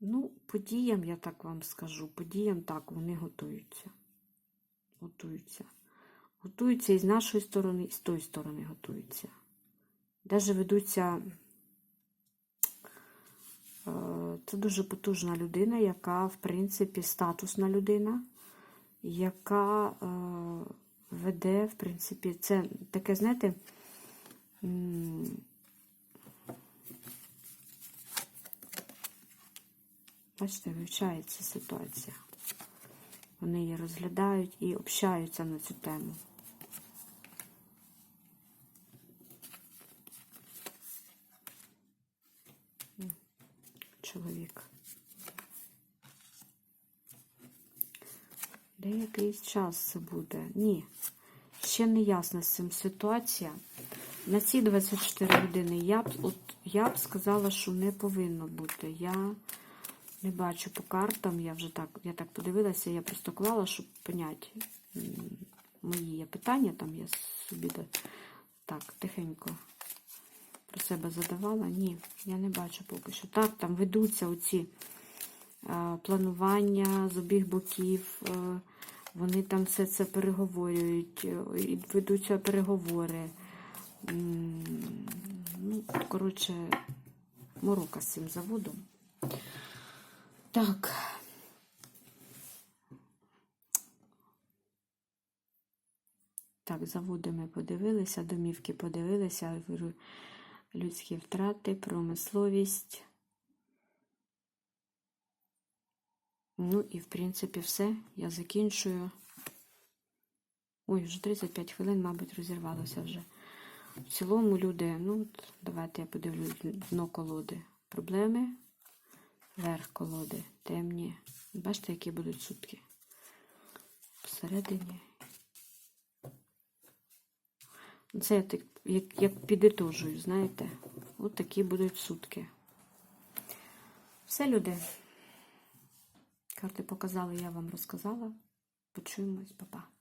Ну, подіям, я так вам скажу, подіям так, вони готуються. Готуються. Готуються і з нашої сторони, і з тої сторони готуються. Даже ведуться. е, Це дуже потужна людина, яка, в принципі, статусна людина, яка е, веде, в принципі, це таке, знаєте, бачите, вивчається ситуація. Вони її розглядають і общаються на цю тему. Чоловік. Деякий час це буде. Ні. Ще не ясна з цим ситуація. На ці 24 години я б, от, я б сказала, що не повинно бути. Я не бачу по картам, я вже так, я так подивилася, я просто клала, щоб поняти мої питання, там я собі так, тихенько про себе задавала. Ні, я не бачу поки що. Так, там ведуться оці е, планування з обіх боків, е, вони там все це переговорюють, е, ведуться переговори. М, Ну, коротше, морока з цим заводом. Так. Так, заводи ми подивилися, домівки подивилися, людські втрати, промисловість. Ну і, в принципі, все. Я закінчую. Ой, вже 35 хвилин, мабуть, розірвалося вже. В цілому, люди, ну, давайте я подивлюсь дно колоди. Проблеми, верх колоди, темні. Бачите, які будуть сутки. Всередині. Це я так, як, як підітожую, знаєте. От такі будуть сутки. Все, люди. Карти показали, я вам розказала. Почуємось, па-па.